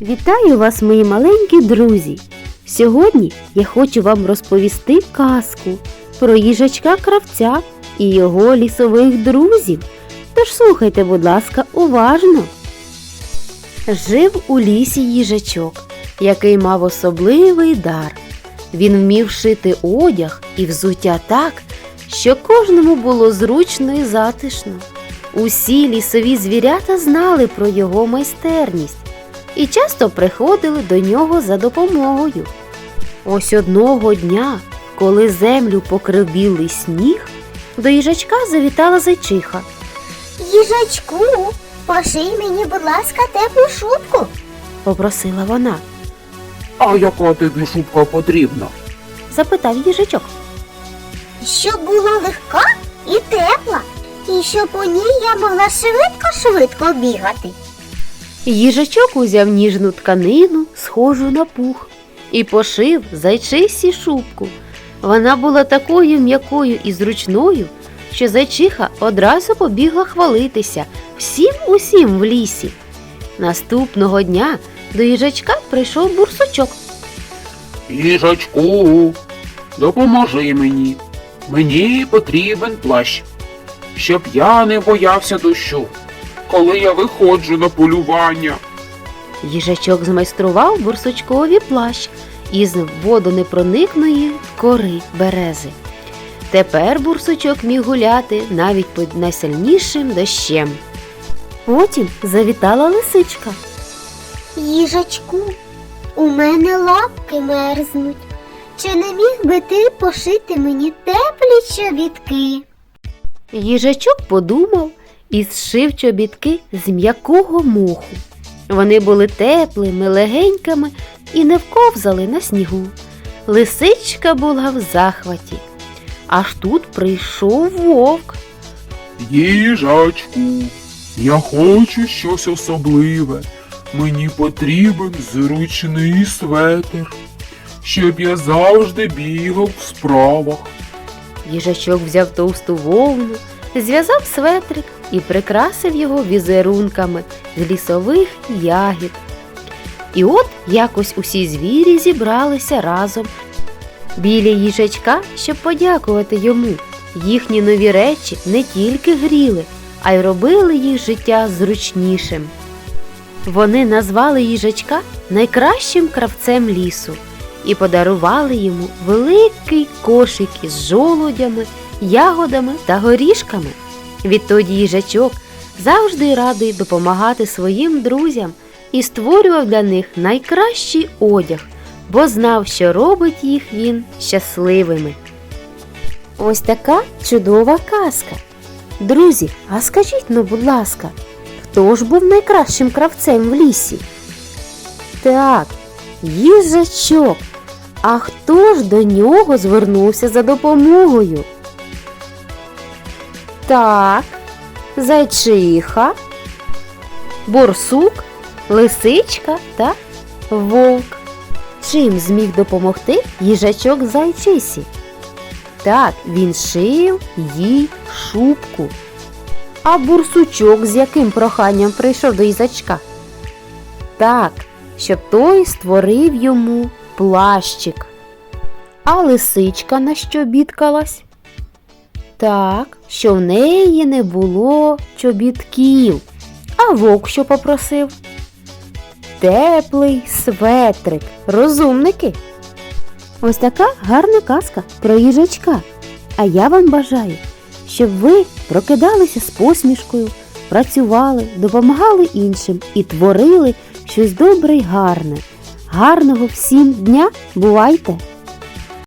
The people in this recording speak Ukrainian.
Вітаю вас, мої маленькі друзі! Сьогодні я хочу вам розповісти казку про їжачка кравця і його лісових друзів. Тож слухайте, будь ласка, уважно. Жив у лісі їжачок, який мав особливий дар. Він вмів шити одяг і взуття так, що кожному було зручно і затишно. Усі лісові звірята знали про його майстерність і часто приходили до нього за допомогою. Ось одного дня, коли землю покрив білий сніг, до їжачка завітала зайчиха. Їжачку, поший мені, будь ласка, теплу шубку. Попросила вона. А яка тобі шубка потрібна? Запитав їжачок. Щоб була легка і тепла, і щоб у ній я могла швидко-швидко бігати. Їжачок узяв ніжну тканину, схожу на пух, і пошив зайчисі шубку. Вона була такою м'якою і зручною, що зайчиха одразу побігла хвалитися всім усім в лісі. Наступного дня до їжачка прийшов бурсучок. Їжачку, допоможи мені. Мені потрібен плащ, щоб я не боявся дощу, коли я виходжу на полювання. Їжачок змайстрував бурсучкові плащ із водонепроникної кори берези. Тепер бурсучок міг гуляти навіть під найсильнішим дощем. Потім завітала лисичка. Їжачку, у мене лапки мерзнуть. Чи не міг би ти пошити мені теплі чобітки? Їжачок подумав і зшив чобітки з м'якого моху. Вони були теплими, легенькими і не вковзали на снігу. Лисичка була в захваті. Аж тут прийшов вовк. Їжачку, я хочу щось особливе. Мені потрібен зручний светр, щоб я завжди бігав в справах. Їжачок взяв товсту вовну, зв'язав светрик і прикрасив його візерунками з лісових ягід. І от якось усі звірі зібралися разом біля їжачка, щоб подякувати йому. Їхні нові речі не тільки гріли, а й робили їх життя зручнішим. Вони назвали їжачка найкращим кравцем лісу і подарували йому великий кошик із жолудями, ягодами та горішками. Відтоді їжачок завжди радий допомагати своїм друзям і створював для них найкращий одяг, бо знав, що робить їх він щасливими. Ось така чудова казка. Друзі, а скажіть ну, будь ласка, хто ж був найкращим кравцем в лісі? Так, їжачок. А хто ж до нього звернувся за допомогою? Так, зайчиха, борсук, лисичка та вовк. Чим зміг допомогти їжачок зайчисі? Так, він шив їй шубку. А бурсучок з яким проханням прийшов до їжачка? Так, щоб той створив йому плащик. А лисичка на що бідкалась? Так, що в неї не було чобітків. А вовк що попросив? Теплий светрик. Розумники. Ось така гарна казка про їжачка. А я вам бажаю, щоб ви прокидалися з посмішкою, працювали, допомагали іншим і творили щось добре й гарне. Гарного всім дня! Бувайте!